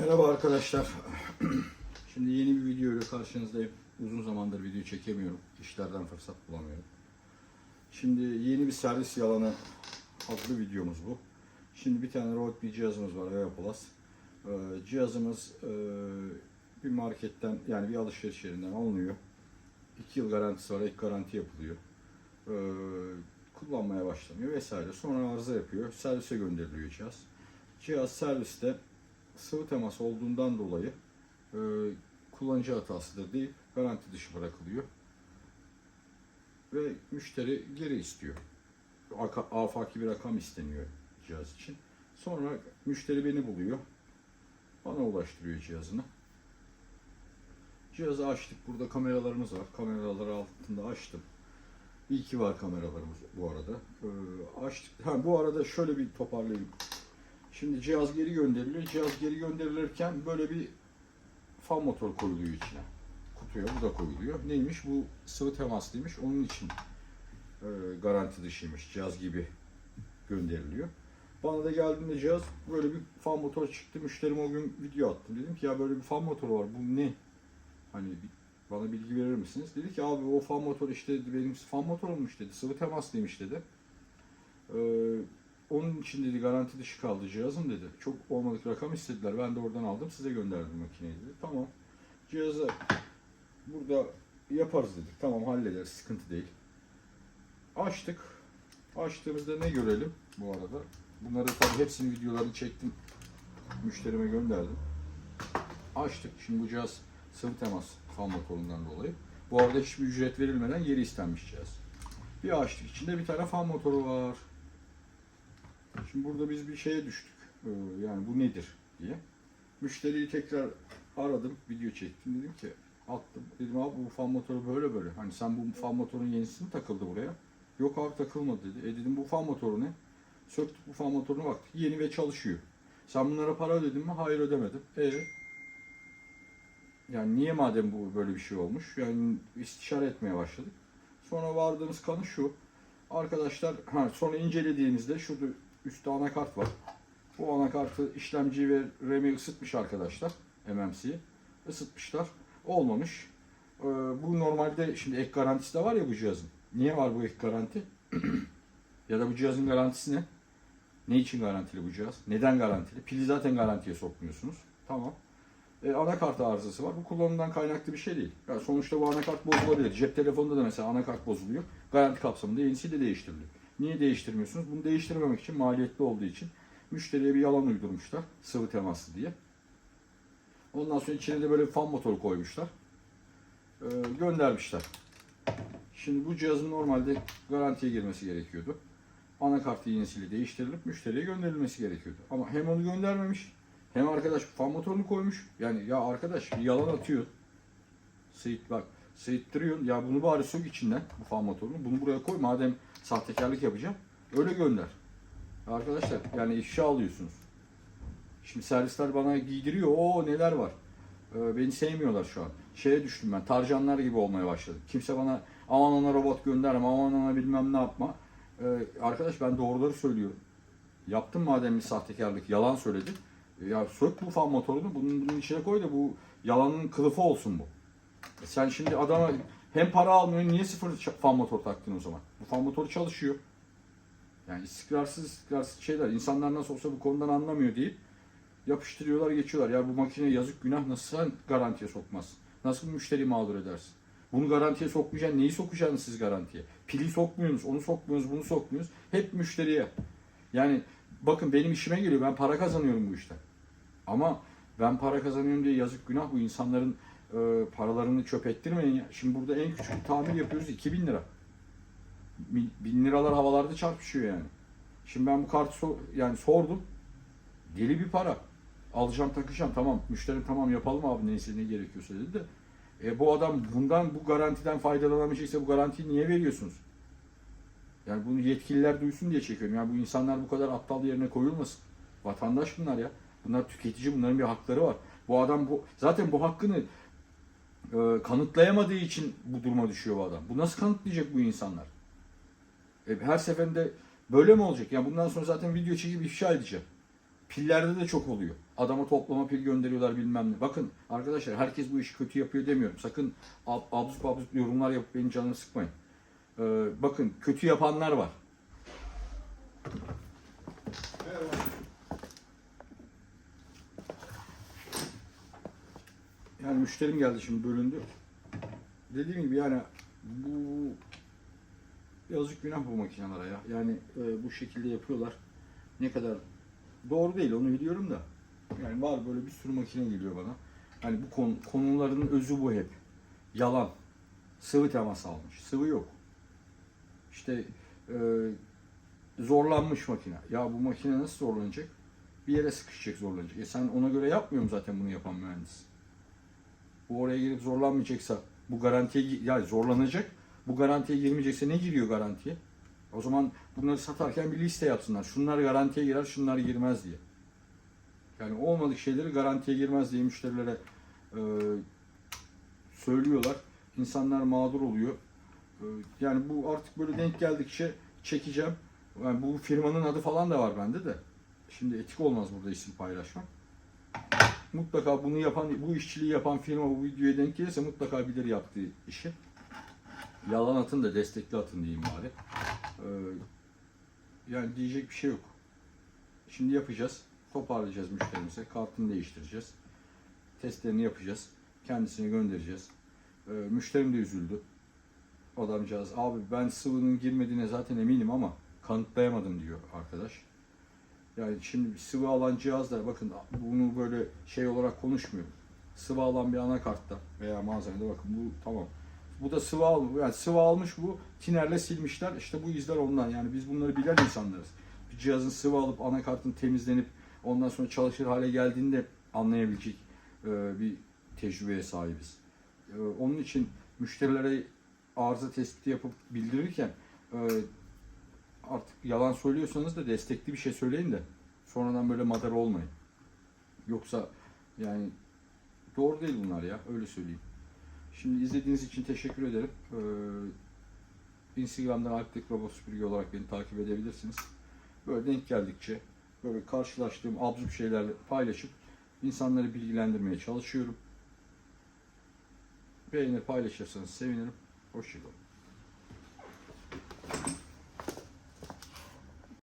Merhaba arkadaşlar. Şimdi yeni bir video ile karşınızdayım. Uzun zamandır video çekemiyorum. İşlerden fırsat bulamıyorum. Şimdi yeni bir servis yalanı adlı videomuz bu. Şimdi bir tane robot bir cihazımız var Eva Plus. Ee, cihazımız e, bir marketten yani bir alışveriş yerinden alınıyor. 2 yıl garantisi var, ek garanti yapılıyor. Ee, kullanmaya başlanıyor vesaire. Sonra arıza yapıyor. Servise gönderiliyor cihaz. Cihaz serviste sıvı temas olduğundan dolayı e, kullanıcı hatasıdır deyip garanti dışı bırakılıyor. Ve müşteri geri istiyor. Afaki bir rakam isteniyor cihaz için. Sonra müşteri beni buluyor. Bana ulaştırıyor cihazını. Cihazı açtık. Burada kameralarımız var. Kameraları altında açtım. İyi ki var kameralarımız bu arada. Ee, açtık. Ha, bu arada şöyle bir toparlayayım. Şimdi cihaz geri gönderiliyor. Cihaz geri gönderilirken böyle bir fan motor koyuluyor içine. Kutuya bu da koyuluyor. Neymiş? Bu sıvı temaslıymış. Onun için e, garanti dışıymış. Cihaz gibi gönderiliyor. Bana da geldiğinde cihaz böyle bir fan motor çıktı. Müşterim o gün video attım. Dedim ki ya böyle bir fan motoru var. Bu ne? Hani bana bilgi verir misiniz? Dedi ki abi o fan motor işte benim fan motorummuş dedi. Sıvı temaslıymış dedi. Ee, onun için dedi garanti dışı kaldı cihazım dedi. Çok olmadık rakam istediler. Ben de oradan aldım size gönderdim makineyi dedi. Tamam. Cihazı burada yaparız dedik. Tamam hallederiz sıkıntı değil. Açtık. Açtığımızda ne görelim bu arada? Bunları tabii hepsinin videolarını çektim. Müşterime gönderdim. Açtık. Şimdi bu cihaz sıvı temas fan motorundan dolayı. Bu arada hiçbir ücret verilmeden geri istenmiş cihaz. Bir açtık. İçinde bir tane fan motoru var. Şimdi burada biz bir şeye düştük. Ee, Yani bu nedir diye. Müşteriyi tekrar aradım, video çektim. Dedim ki attım. Dedim abi bu fan motoru böyle böyle. Hani sen bu fan motorun yenisi mi takıldı buraya? Yok abi takılmadı dedi. E dedim bu fan motoru ne? Söktük bu fan motoruna baktık. Yeni ve çalışıyor. Sen bunlara para ödedin mi? Hayır ödemedim. E yani niye madem bu böyle bir şey olmuş? Yani istişare etmeye başladık. Sonra vardığımız kanı şu. Arkadaşlar ha, sonra incelediğimizde şurada üstte anakart var. Bu anakartı işlemci ve RAM'i ısıtmış arkadaşlar. MMC'yi. Isıtmışlar. Olmamış. Ee, bu normalde şimdi ek garantisi de var ya bu cihazın. Niye var bu ek garanti? ya da bu cihazın garantisi ne? Ne için garantili bu cihaz? Neden garantili? Pili zaten garantiye sokmuyorsunuz. Tamam. E, anakart arızası var. Bu kullanımdan kaynaklı bir şey değil. Yani sonuçta bu anakart bozulabilir. Cep telefonunda da mesela anakart bozuluyor. Garanti kapsamında yenisi de değiştiriliyor. Niye değiştirmiyorsunuz? Bunu değiştirmemek için maliyetli olduğu için müşteriye bir yalan uydurmuşlar. Sıvı temaslı diye. Ondan sonra içine de böyle bir fan motoru koymuşlar. E, göndermişler. Şimdi bu cihazın normalde garantiye girmesi gerekiyordu. Anakartı yenisiyle değiştirilip müşteriye gönderilmesi gerekiyordu. Ama hem onu göndermemiş hem arkadaş fan motorunu koymuş. Yani ya arkadaş yalan atıyor. Seyit bak seyittiriyorsun. Ya bunu bari sök içinden bu fan motorunu. Bunu buraya koy. Madem sahtekarlık yapacağım. Öyle gönder. Arkadaşlar yani ifşa alıyorsunuz. Şimdi servisler bana giydiriyor. O neler var. Ee, beni sevmiyorlar şu an. Şeye düştüm ben. Tarcanlar gibi olmaya başladım. Kimse bana aman ona robot gönderme, aman ona bilmem ne yapma. Ee, arkadaş ben doğruları söylüyorum. Yaptım madem bir sahtekarlık, yalan söyledi. Ya sök bu fan motorunu, bunun, bunun içine koy da bu yalanın kılıfı olsun bu. E sen şimdi adama hem para almıyorsun, niye sıfır fan motor taktın o zaman? Bu fan motoru çalışıyor. Yani istikrarsız istikrarsız şeyler. İnsanlar nasıl olsa bu konudan anlamıyor deyip yapıştırıyorlar geçiyorlar. Ya bu makine yazık günah nasıl sen garantiye sokmazsın? Nasıl müşteri mağdur edersin? Bunu garantiye sokmayacaksın. Neyi sokacaksınız siz garantiye? Pili sokmuyorsunuz, onu sokmuyorsunuz, bunu sokmuyorsunuz. Hep müşteriye. Yani bakın benim işime geliyor. Ben para kazanıyorum bu işten. Ama ben para kazanıyorum diye yazık günah bu insanların e, paralarını çöp ettirmeyin ya. Şimdi burada en küçük tamir yapıyoruz 2000 lira. Bin, bin liralar havalarda çarpışıyor yani. Şimdi ben bu kartı so- yani sordum. Deli bir para. Alacağım takacağım tamam. Müşterim tamam yapalım abi neyse ne gerekiyorsa dedi de. E, bu adam bundan bu garantiden faydalanamayacaksa bu garantiyi niye veriyorsunuz? Yani bunu yetkililer duysun diye çekiyorum. Yani bu insanlar bu kadar aptal yerine koyulmasın. Vatandaş bunlar ya. Bunlar tüketici, bunların bir hakları var. Bu adam bu zaten bu hakkını e, kanıtlayamadığı için bu duruma düşüyor bu adam. Bu nasıl kanıtlayacak bu insanlar? E, her seferinde böyle mi olacak? Yani bundan sonra zaten video çekip ifşa edeceğim. Pillerde de çok oluyor. Adama toplama pil gönderiyorlar bilmem ne. Bakın arkadaşlar herkes bu işi kötü yapıyor demiyorum. Sakın ab, absürt absürt yorumlar yapıp benim canımı sıkmayın. Ee, bakın kötü yapanlar var. Yani müşterim geldi şimdi bölündü. Dediğim gibi yani bu yazık günah bu makinelere ya. Yani e, bu şekilde yapıyorlar. Ne kadar doğru değil onu biliyorum da. Yani var böyle bir sürü makine geliyor bana. Hani bu konu, konuların özü bu hep. Yalan. Sıvı temas almış. Sıvı yok. İşte e, zorlanmış makine. Ya bu makine nasıl zorlanacak? Bir yere sıkışacak zorlanacak. E sen ona göre yapmıyor mu zaten bunu yapan mühendis? Bu oraya girip zorlanmayacaksa bu garantiye yani zorlanacak. Bu garantiye girmeyecekse ne giriyor garantiye? O zaman bunları satarken bir liste yapsınlar. Şunlar garantiye girer, şunlar girmez diye. Yani olmadık şeyleri garantiye girmez diye müşterilere e, söylüyorlar. İnsanlar mağdur oluyor. E, yani bu artık böyle denk geldikçe çekeceğim. Yani bu firmanın adı falan da var bende de. Şimdi etik olmaz burada isim paylaşmak. Mutlaka bunu yapan, bu işçiliği yapan firma bu videoya denk gelirse mutlaka bilir yaptığı işi. Yalan atın da destekli atın diyeyim bari. Ee, yani diyecek bir şey yok. Şimdi yapacağız. Toparlayacağız müşterimize. Kartını değiştireceğiz. Testlerini yapacağız. Kendisine göndereceğiz. Ee, müşterim de üzüldü. Adamcağız abi ben sıvının girmediğine zaten eminim ama kanıtlayamadım diyor arkadaş. Yani şimdi sıvı alan cihazlar bakın bunu böyle şey olarak konuşmuyorum. Sıvı alan bir anakartta veya malzemede bakın bu tamam. Bu da sıvı almış. Yani sıvı almış bu. Tinerle silmişler. İşte bu izler ondan. Yani biz bunları bilen insanlarız. Bir cihazın sıvı alıp anakartın temizlenip ondan sonra çalışır hale geldiğinde anlayabilecek e, bir tecrübeye sahibiz. E, onun için müşterilere arıza tespiti yapıp bildirirken e, artık yalan söylüyorsanız da destekli bir şey söyleyin de sonradan böyle madara olmayın. Yoksa yani doğru değil bunlar ya öyle söyleyeyim. Şimdi izlediğiniz için teşekkür ederim. Ee, Instagram'dan Alptek Robot Süpürge olarak beni takip edebilirsiniz. Böyle denk geldikçe böyle karşılaştığım absürt şeylerle paylaşıp insanları bilgilendirmeye çalışıyorum. Beğenir paylaşırsanız sevinirim. Hoşçakalın.